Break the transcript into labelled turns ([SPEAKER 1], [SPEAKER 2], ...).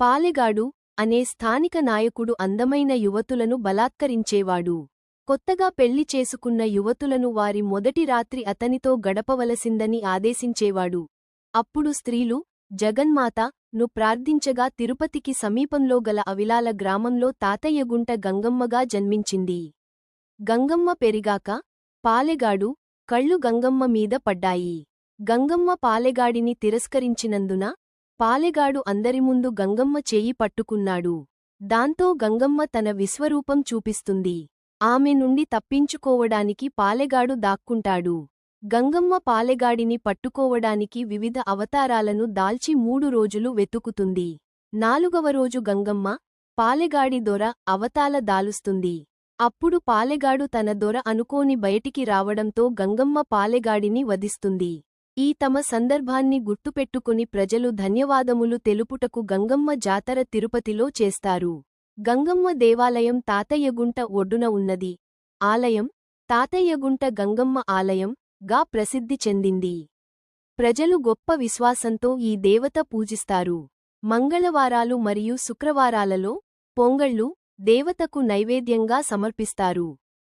[SPEAKER 1] పాలెగాడు అనే స్థానిక నాయకుడు అందమైన యువతులను బలాత్కరించేవాడు. కొత్తగా పెళ్ళి చేసుకున్న యువతులను వారి మొదటి రాత్రి అతనితో గడపవలసిందని ఆదేశించేవాడు. అప్పుడు స్త్రీలు జగన్మాత ను ప్రార్థించగా తిరుపతికి సమీపంలో గల అవిలాల గ్రామంలో తాతయ్యగుంట గంగమ్మగా జన్మించింది. గంగమ్మ పెరిగాక పాలెగాడు కళ్ళు గంగమ్మ మీద పడ్డాయి. గంగమ్మ పాలెగాడిని తిరస్కరించినందున పాలెగాడు అందరి ముందు గంగమ్మ చేయి పట్టుకున్నాడు. దాంతో గంగమ్మ తన విశ్వరూపం చూపిస్తుంది. ఆమె నుండి తప్పించుకోవడానికి పాలెగాడు దాక్కుంటాడు. గంగమ్మ పాలెగాడిని పట్టుకోవడానికి వివిధ అవతారాలను దాల్చి మూడు రోజులు వెతుకుతుంది. నాలుగవ రోజు గంగమ్మ పాలెగాడి దొర అవతాల దాలుస్తుంది. అప్పుడు పాలెగాడు తన దొర అనుకోని బయటికి రావడంతో గంగమ్మ పాలెగాడిని వధిస్తుంది. ఈ తమ సందర్భాన్ని గుర్తుపెట్టుకుని ప్రజలు ధన్యవాదములు తెలుపుటకు గంగమ్మ జాతర తిరుపతిలో చేస్తారు. గంగమ్మ దేవాలయం తాతయ్యగుంట ఒడ్డున ఉన్నది. ఆలయం తాతయ్యగుంట గంగమ్మ ఆలయం గా ప్రసిద్ధి చెందింది. ప్రజలు గొప్ప విశ్వాసంతో ఈ దేవత పూజిస్తారు. మంగళవారాలు మరియు శుక్రవారాలలో పొంగళ్ళు దేవతకు నైవేద్యంగా సమర్పిస్తారు.